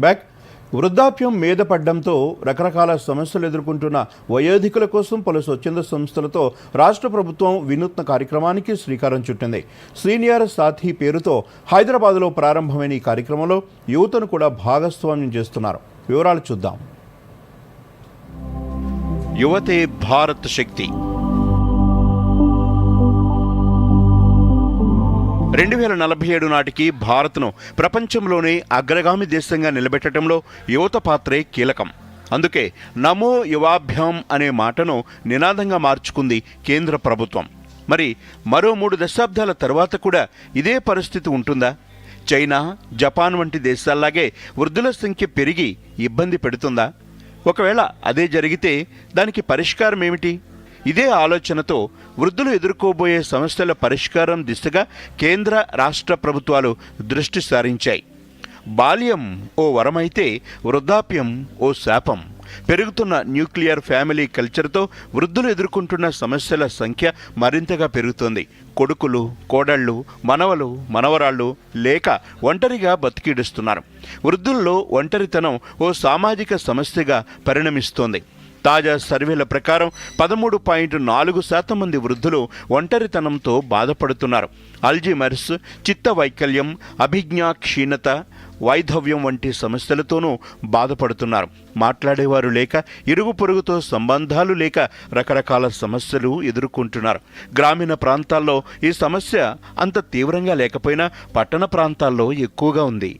Back వృద్ధాప్యం మీద పడ్డంతో రకరకాల సమస్యలు ఎదుర్కొంటున్న వయోధికుల కోసం పలు స్వచ్ఛంద సంస్థలతో రాష్ట్ర ప్రభుత్వం వినూత్న కార్యక్రమానికి శ్రీకారం చుట్టింది. సీనియర్ సాథీ పేరుతో హైదరాబాద్లో ప్రారంభమైన ఈ కార్యక్రమంలో యువతను కూడా భాగస్వామ్యం చేస్తున్నారు. వివరాలు చూద్దాం. యువతే భారత్ శక్తి. రెండు వేల నలభై ఏడు నాటికి భారత్ను ప్రపంచంలోనే అగ్రగామి దేశంగా నిలబెట్టడంలో యువత పాత్రే కీలకం. అందుకే నమో యువాభ్యాం అనే మాటను నినాదంగా మార్చుకుంది కేంద్ర ప్రభుత్వం. మరి మరో మూడు దశాబ్దాల తర్వాత కూడా ఇదే పరిస్థితి ఉంటుందా? చైనా జపాన్ వంటి దేశాల్లాగే వృద్ధుల సంఖ్య పెరిగి ఇబ్బంది పెడుతుందా? ఒకవేళ అదే జరిగితే దానికి పరిష్కారం ఏమిటి ఇదే ఆలోచనతో వృద్ధులు ఎదుర్కోబోయే సమస్యల పరిష్కారం దిశగా కేంద్ర రాష్ట్ర ప్రభుత్వాలు దృష్టి సారించాయి. బాల్యం ఓ వరమైతే వృద్ధాప్యం ఓ శాపం. పెరుగుతున్న న్యూక్లియర్ ఫ్యామిలీ కల్చర్తో వృద్ధులు ఎదుర్కొంటున్న సమస్యల సంఖ్య మరింతగా పెరుగుతోంది. కొడుకులు కోడళ్ళు మనవలు మనవరాళ్ళు లేక ఒంటరిగా బతికిడుస్తున్నారు. వృద్ధుల్లో ఒంటరితనం ఓ సామాజిక సమస్యగా పరిణమిస్తోంది. తాజా సర్వేల ప్రకారం పదమూడు పాయింట్ నాలుగు శాతం మంది వృద్ధులు ఒంటరితనంతో బాధపడుతున్నారు. అల్జీమర్స్ చిత్త వైకల్యం అభిజ్ఞా క్షీణత వైధవ్యం వంటి సమస్యలతోనూ బాధపడుతున్నారు. మాట్లాడేవారు లేక ఇరుగు పొరుగుతో సంబంధాలు లేక రకరకాల సమస్యలు ఎదుర్కొంటున్నారు. గ్రామీణ ప్రాంతాల్లో ఈ సమస్య అంత తీవ్రంగా లేకపోయినా పట్టణ ప్రాంతాల్లో ఎక్కువగా ఉంది.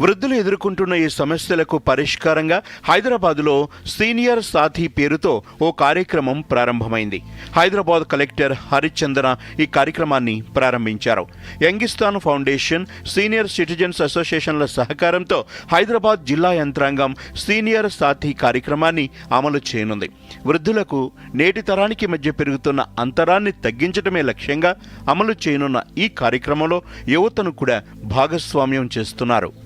వృద్ధులు ఎదుర్కొంటున్న ఈ సమస్యలకు పరిష్కారంగా హైదరాబాదులో సీనియర్ సాథీ పేరుతో ఓ కార్యక్రమం ప్రారంభమైంది. హైదరాబాద్ కలెక్టర్ హరిచందన ఈ కార్యక్రమాన్ని ప్రారంభించారు. యంగిస్తాన్ ఫౌండేషన్ సీనియర్ సిటిజన్స్ అసోసియేషన్ల సహకారంతో హైదరాబాద్ జిల్లా యంత్రాంగం సీనియర్ సాథీ కార్యక్రమాన్ని అమలు చేయనుంది. వృద్ధులకు నేటి తరానికి మధ్య పెరుగుతున్న అంతరాన్ని తగ్గించడమే లక్ష్యంగా అమలు చేయనున్న ఈ కార్యక్రమంలో యువతను కూడా భాగస్వామ్యం చేస్తున్నారు.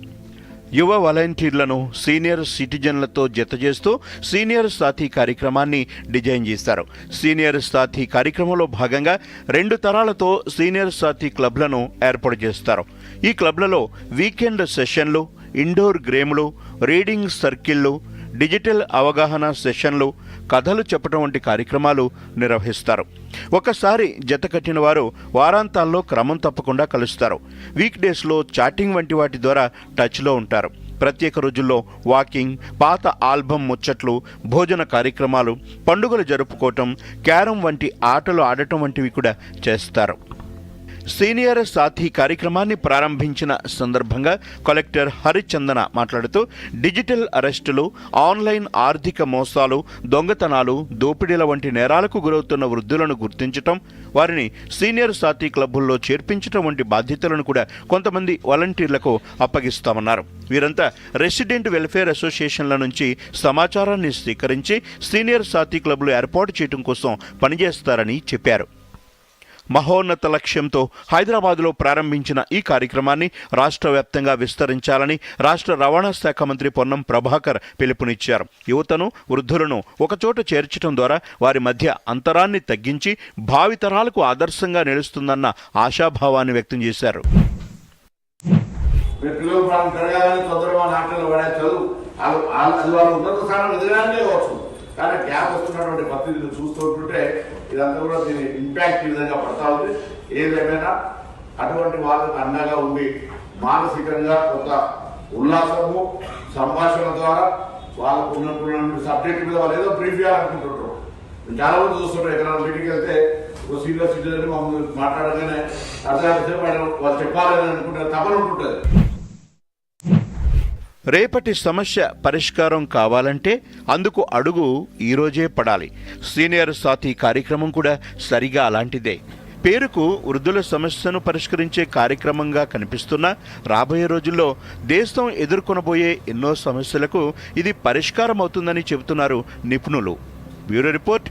యువ వాలంటీర్లను సీనియర్ సిటిజన్లతో జతచేస్తూ సీనియర్ సాథీ కార్యక్రమాన్ని డిజైన్ చేస్తారు. సీనియర్ సాథీ కార్యక్రమంలో భాగంగా రెండు తరాలతో సీనియర్ సాథీ క్లబ్లను ఏర్పాటు చేస్తారు. ఈ క్లబ్లలో వీకెండ్ సెషన్లు ఇండోర్ గేమ్లు రీడింగ్ సర్కిళ్ళు డిజిటల్ అవగాహన సెషన్లు కథలు చెప్పడం వంటి కార్యక్రమాలు నిర్వహిస్తారు. ఒకసారి జత కట్టిన వారు వారాంతాల్లో క్రమం తప్పకుండా కలుస్తారు. వీక్ డేస్లో చాటింగ్ వంటి వాటి ద్వారా టచ్లో ఉంటారు. ప్రత్యేక రోజుల్లో వాకింగ్ పాత ఆల్బమ్ ముచ్చట్లు భోజన కార్యక్రమాలు పండుగలు జరుపుకోవటం క్యారం వంటి ఆటలు ఆడటం వంటివి కూడా చేస్తారు. సీనియర్ సాథి కార్యక్రమాన్ని ప్రారంభించిన సందర్భంగా కలెక్టర్ హరిచందన మాట్లాడుతూ డిజిటల్ అరెస్టులు ఆన్లైన్ ఆర్థిక మోసాలు దొంగతనాలు దోపిడీల వంటి నేరాలకు గురవుతున్న వృద్ధులను గుర్తించటం వారిని సీనియర్ సాథీ క్లబ్బుల్లో చేర్పించటం వంటి బాధ్యతలను కూడా కొంతమంది వాలంటీర్లకు అప్పగిస్తామన్నారు. వీరంతా రెసిడెంట్ వెల్ఫేర్ అసోసియేషన్ల నుంచి సమాచారాన్ని స్వీకరించి సీనియర్ సాథీ క్లబ్లు ఏర్పాటు చేయడం కోసం పనిచేస్తారని చెప్పారు. మహోన్నత లక్ష్యంతో హైదరాబాద్లో ప్రారంభించిన ఈ కార్యక్రమాన్ని రాష్ట్ర వ్యాప్తంగా విస్తరించాలని రాష్ట్ర రవాణా శాఖ మంత్రి పొన్నం ప్రభాకర్ పిలుపునిచ్చారు. యువతను వృద్ధులను ఒకచోట చేర్చడం ద్వారా వారి మధ్య అంతరాన్ని తగ్గించి భావితరాలకు ఆదర్శంగా నిలుస్తుందన్న ఆశాభావాన్ని వ్యక్తం చేశారు. కానీ గ్యాప్ వస్తున్నటువంటి పరిస్థితిని చూస్తూ ఉంటుంటే ఇదంతా కూడా దీని ఇంపాక్ట్ ఈ విధంగా పడతా ఉంది. ఏదేమైనా అటువంటి వాళ్ళకు అండగా ఉండి మానసికంగా కొంత ఉల్లాసము సంభాషణ ద్వారా వాళ్ళకు ఉన్నటువంటి సబ్జెక్ట్ మీద వాళ్ళు ఏదో బ్రీఫ్ చేయాలనుకుంటుంటారు చాలా మంది చూస్తుంటారు ఎక్కడ మీటింగ్ వెళ్తే ఒక సీనియర్ సిటిజన్ మమ్మల్ని మాట్లాడగానే అర్థం వాళ్ళు చెప్పాలని అనుకుంటే తపన ఉంటుంది రేపటి సమస్య పరిష్కారం కావాలంటే అందుకు అడుగు ఈరోజే పడాలి. సీనియర్ సాథీ కార్యక్రమం కూడా సరిగా అలాంటిదే. పేరుకు వృద్ధుల సమస్యను పరిష్కరించే కార్యక్రమంగా కనిపిస్తున్న రాబోయే రోజుల్లో దేశం ఎదుర్కొనబోయే ఎన్నో సమస్యలకు ఇది పరిష్కారం అవుతుందని చెబుతున్నారు నిపుణులు. Bureau report